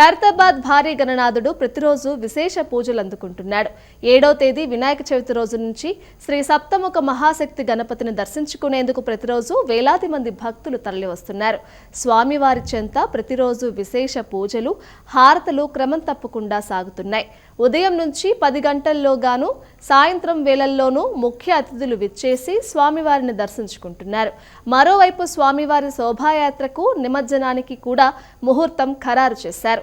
ఖైరతాబాద్ భారీ గణనాథుడు ప్రతిరోజు విశేష పూజలు అందుకుంటున్నాడు. ఏడో తేదీ వినాయక చవితి రోజు నుంచి శ్రీ సప్తముఖ మహాశక్తి గణపతిని దర్శించుకునేందుకు ప్రతిరోజు వేలాది మంది భక్తులు తరలివస్తున్నారు. స్వామివారి చెంత ప్రతిరోజు విశేష పూజలు హారతలు క్రమం తప్పకుండా సాగుతున్నాయి. ఉదయం నుంచి పది గంటల్లోగాను సాయంత్రం వేళల్లోనూ ముఖ్య అతిథులు విచ్చేసి స్వామివారిని దర్శించుకుంటున్నారు. మరోవైపు స్వామివారి శోభాయాత్రకు నిమజ్జనానికి కూడా ముహూర్తం ఖరారు చేశారు.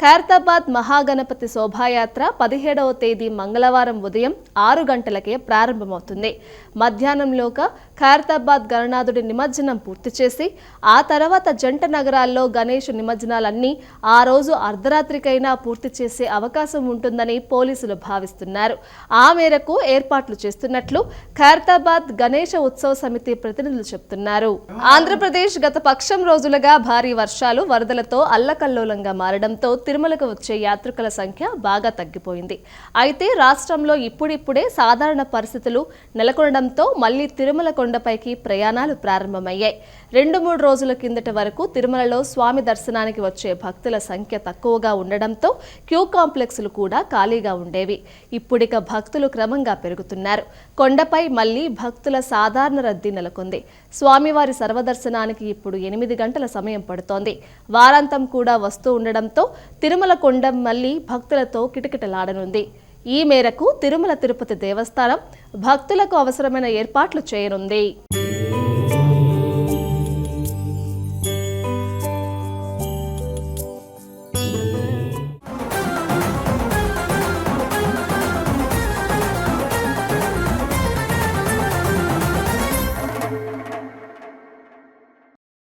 ఖైరతాబాద్ మహాగణపతి శోభాయాత్ర పదిహేడవ తేదీ మంగళవారం ఉదయం ఆరు గంటలకే ప్రారంభమవుతుంది. మధ్యాహ్నంలోగా ఖైరతాబాద్ గణనాథుడి నిమజ్జనం పూర్తి చేసి ఆ తర్వాత జంట నగరాల్లో గణేష్ నిమజ్జనాలన్నీ ఆ రోజు అర్ధరాత్రికైనా పూర్తి చేసే అవకాశం ఉంటుందని పోలీసులు భావిస్తున్నారు. ఆ మేరకు ఏర్పాట్లు చేస్తున్నట్లు ఖైరతాబాద్ గణేష ఉత్సవ సమితి ప్రతినిధులు చెప్తున్నారు. ఆంధ్రప్రదేశ్ గత పక్షం రోజులుగా భారీ వర్షాలు వరదలతో అల్లకల్లోలంగా మారడంతో తిరుమలకు వచ్చే యాత్రికుల సంఖ్య బాగా తగ్గిపోయింది. అయితే రాష్ట్రంలో ఇప్పుడిప్పుడే సాధారణ పరిస్థితులు నెలకొనడంతో మళ్ళీ తిరుమల కొండపైకి ప్రయాణాలు ప్రారంభమయ్యాయి. రెండు మూడు రోజుల కిందటి వరకు తిరుమలలో స్వామి దర్శనానికి వచ్చే భక్తుల సంఖ్య తక్కువగా ఉండడంతో క్యూ కాంప్లెక్స్లు కూడా ఖాళీగా ఉండేవి. ఇప్పుడిక భక్తులు క్రమంగా పెరుగుతున్నారు. కొండపై మళ్ళీ భక్తుల సాధారణ రద్దీ నెలకొంది. స్వామివారి సర్వదర్శనానికి ఇప్పుడు ఎనిమిది గంటల సమయం పడుతోంది. వారాంతం కూడా వస్తూ ఉండడంతో తిరుమల కొండ మళ్ళీ భక్తులతో కిటకిటలాడనుంది. ఈ మేరకు తిరుమల తిరుపతి దేవస్థానం భక్తులకు అవసరమైన ఏర్పాట్లు చేయనుంది.